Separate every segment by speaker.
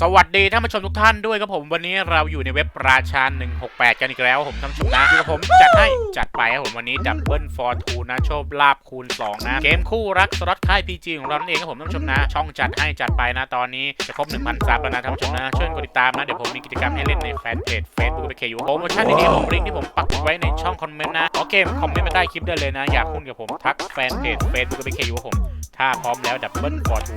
Speaker 1: สวัสดีท่านผู้ชมทุกท่านด้วยครับผมวันนี้เราอยู่ในเว็บราชา168 กันอีกแล้วผมท่านผู้ชมนะคือผมจัดให้จัดไปครับผมวันนี้ดับเบิลฟอร์ทูนะโชคลาภคูณ 2 นะ เกมคู่รักสล็อตค่าย PG ของเรานั่นเองครับผมท่านผู้ชมนะ ช่องจัดให้จัดไปนะตอนนี้จะครบ 1,000ซับแล้วนะท่านผู้ชมนะช่วยกดติดตามนะ เดี๋ยวผมมีกิจกรรมให้เล่นในแฟนเพจ Facebook ไปเคยูโปรโมชั่นดีๆผมลิงก์ที่ผมปักไว้ในช่องคอมเมนต์นะโอเคคอมเมนต์มาใต้คลิปได้เลยนะอยากหุ้นกับผมทักแฟนเพจ Facebook ไปเคยูผมถ้าพร้อมแล้วดับเบิลฟอร์ทู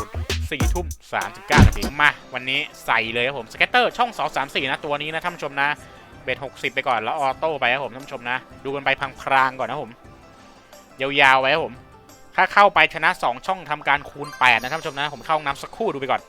Speaker 1: สี่ทุ่มสามสิบเก้านาทีมา วันนี้ใส่เลยครับผมสเก็ตเตอร์ช่องสองสามสี่นะตัวนี้นะท่านผู้ชมนะเบสหกสิบไปก่อนแล้วออโต้ไปครับผมท่านผู้ชมนะ ดูกันไปพังพรางๆก่อนนะผมยาวๆไว้ครับผม ถ้าเข้าไปชนะ2ช่องทำการคูณ8นะท่านผู้ชมนะ ผมเข้าห้องน้ำสักครู่ดูไปก่อน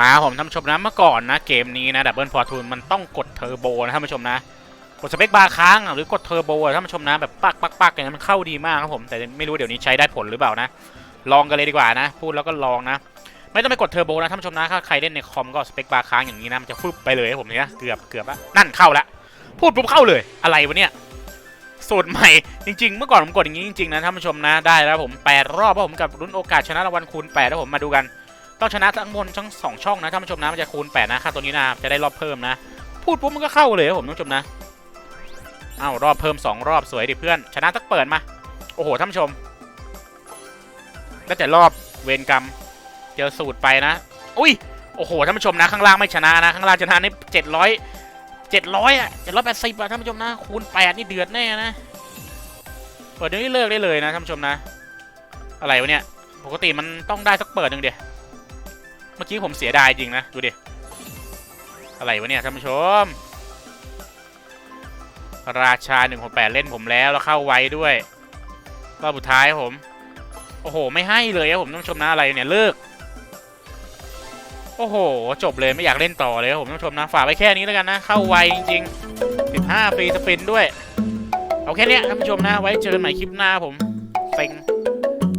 Speaker 1: มาผมท่านผู้ชมนะเมื่อก่อนนะเกมนี้นะดับเบิลฟอร์ทูนมันต้องกดเทอร์โบนะท่านผู้ชมนะกดสเปคบาร์ค้างหรือกดเทอร์โบท่านผู้ชมนะแบบปักปักปักอย่างนั้นมันเข้าดีมากครับผมแต่ไม่รู้เดี๋ยวนี้ใช้ได้ผลหรือเปล่านะ ลองกันเลยดีกว่านะ พูดแล้วก็ลองนะ ไม่ต้องไปกดเทอร์โบนะท่านผู้ชมนะถ้าใครเล่นในคอมก็สเปคบาร์ค้างอย่างนี้นะมันจะฟึบไปเลยครับผมเนี่ยเกือบเกือบละนั่นเข้าละพูดปุ๊บเข้าเลยอะไรวะเนี่ยสูตรใหม่จริงๆ เมื่อก่อนผมกดอย่างนี้จริงๆนะท่านผู้ชมนะได้แล้วผมแปดรอบครับผมกับรุ่นโอกาสชนะรางวัลคูณแปดแล้วผมมาดูกัน ต้องชนะทั้งบนทั้งสองช่องนะท่านผู้ชมนะมันจะคูณ8นะค่าตัวนี้นะจะได้รอบเพิ่มนะ พูดปุ๊บมันก็เข้าเลยผมท่านผู้ชมนะอ้าวรอบเพิ่ม 2 รอบสวยดิเพื่อน ชนะตักเปิดมา โอ้โหท่านผู้ชมแล้วแต่รอบเวรกรรมเจอสูตรไปนะ อุ้ยโอ้โหท่านผู้ชมนะข้างล่างไม่ชนะนะข้างล่างชนะนี่เจ็ดร้อยเจ็ดร้อยอะเจ็ดร้อยแปดสิบอะท่านผู้ชมนะคูณแปดนี่เดือดแน่นะเปิดเดี๋ยวนี้เลิกได้เลยนะท่านผู้ชมนะ อะไรวะเนี่ยปกติมันต้องได้สักเปิดหนึ่งเดียว เมื่อกี้ผมเสียดายจริงนะ ดูดิ อะไรวะเนี่ยท่านผู้ชม ราชา 168 เล่นผมแล้ว แล้วเข้าไว้ด้วยรอบสุดท้ายผม โอ้โห ไม่ให้เลยครับผมท่านผู้ชมนะอะไรเนี่ยเลิก โอ้โห จบเลยไม่อยากเล่นต่อเลยครับผมท่านผู้ชมนะฝากไว้แค่นี้แล้วกันนะ เข้าไวจริงๆ 15ฟรีสปินด้วย เอาแค่นี้ท่านผู้ชมนะไว้เจอกันใหม่คลิปหน้าผมเซ็ง